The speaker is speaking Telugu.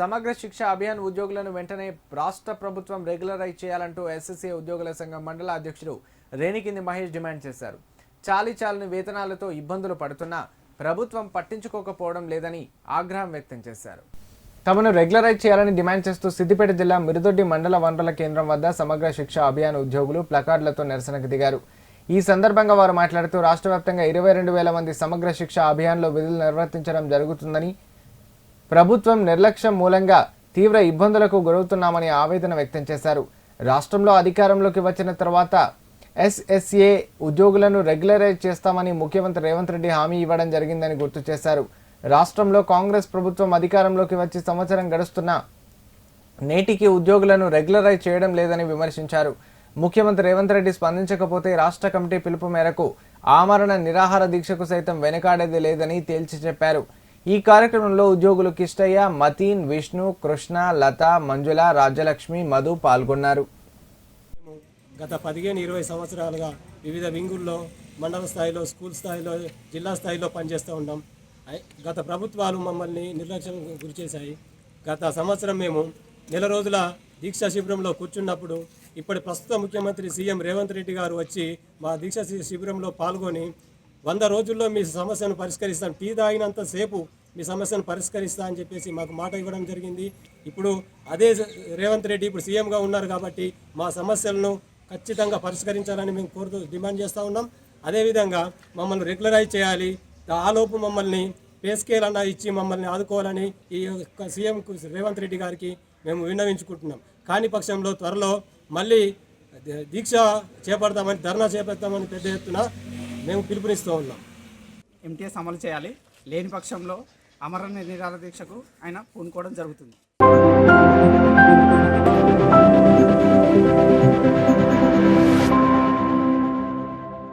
సమగ్ర శిక్ష అభియాన్ ఉద్యోగులను వెంటనే రాష్ట్ర ప్రభుత్వం రెగ్యులరైజ్ చేయాలంటూ ఎస్ఎస్సీ ఉద్యోగుల సంఘం మండల అధ్యక్షుడు రేణికింది మహేష్ డిమాండ్ చేశారు. చాలీ చాలని వేతనాలతో ఇబ్బందులు పడుతున్నా ప్రభుత్వం పట్టించుకోకపోవడం లేదని ఆగ్రహం వ్యక్తం చేశారు. తమను రెగ్యులరైజ్ చేయాలని డిమాండ్ చేస్తూ సిద్దిపేట జిల్లా మిరుదొడ్డి మండల వనరుల కేంద్రం వద్ద సమగ్ర శిక్ష అభియాన్ ఉద్యోగులు ప్లకార్డులతో నిరసనకు దిగారు. ఈ సందర్భంగా వారు మాట్లాడుతూ రాష్ట్ర వ్యాప్తంగా ఇరవై రెండు వేల మంది సమగ్ర శిక్ష అభియాన్లో విధులు నిర్వర్తించడం జరుగుతుందని ప్రభుత్వం నిర్లక్ష్యం మూలంగా తీవ్ర ఇబ్బందులకు గురవుతున్నామని ఆవేదన వ్యక్తం చేశారు. రాష్ట్రంలో అధికారంలోకి వచ్చిన తర్వాత ఎస్ఎస్ఏ ఉద్యోగులను రెగ్యులరైజ్ చేస్తామని ముఖ్యమంత్రి రేవంత్ రెడ్డి హామీ ఇవ్వడం జరిగిందని గుర్తు చేశారు. రాష్ట్రంలో కాంగ్రెస్ ప్రభుత్వం అధికారంలోకి వచ్చి సంవత్సరం గడుస్తున్నా నేటికి ఉద్యోగులను రెగ్యులరైజ్ చేయడం లేదని విమర్శించారు. ముఖ్యమంత్రి రేవంత్ రెడ్డి స్పందించకపోతే రాష్ట్ర కమిటీ పిలుపు మేరకు ఆమరణ నిరాహార దీక్షకు సైతం వెనకాడేది లేదని తేల్చి చెప్పారు. ఈ కార్యక్రమంలో ఉద్యోగులు కిష్టయ్య మతీన్ విష్ణు కృష్ణ లత మంజుల రాజ్యలక్ష్మి మధు పాల్గొన్నారు. మేము గత పదిహేను ఇరవై సంవత్సరాలుగా వివిధ వింగుల్లో మండల స్థాయిలో స్కూల్ స్థాయిలో జిల్లా స్థాయిలో పనిచేస్తూ ఉన్నాం. గత ప్రభుత్వాలు మమ్మల్ని నిర్లక్ష్యం గురిచేశాయి గత సంవత్సరం మేము నెల రోజుల దీక్షా శిబిరంలో కూర్చున్నప్పుడు ఇప్పటి ప్రస్తుత ముఖ్యమంత్రి సీఎం రేవంత్ రెడ్డి గారు వచ్చి మా దీక్షా శి- శిబిరంలో పాల్గొని వంద రోజుల్లో మీ సమస్యను పరిష్కరిస్తాం టీ తాగినంత సేపు మీ సమస్యను పరిష్కరిస్తా అని చెప్పేసి మాకు మాట ఇవ్వడం జరిగింది. ఇప్పుడు అదే రేవంత్ రెడ్డి ఇప్పుడు సీఎంగా ఉన్నారు కాబట్టి మా సమస్యలను ఖచ్చితంగా పరిష్కరించాలని మేము కోరుతూ డిమాండ్ చేస్తూ ఉన్నాం. అదేవిధంగా మమ్మల్ని రెగ్యులరైజ్ చేయాలి. ఆలోపు మమ్మల్ని పే స్కేల్ అన్న ఇచ్చి మమ్మల్ని ఆదుకోవాలని ఈ యొక్క సీఎం రేవంత్ రెడ్డి గారికి మేము విన్నవించుకుంటున్నాం. కాని పక్షంలో త్వరలో మళ్ళీ దీక్ష చేపడతామని ధర్నా చేపడతామని పెద్ద ఎత్తున మేము పిలుపునిస్తూ ఉన్నాం. ఎంటీఎస్ అమలు చేయాలి. లేని పక్షంలో అమరణ నిరాహార దీక్షకు ఆయన పూనుకోవడం జరుగుతుంది.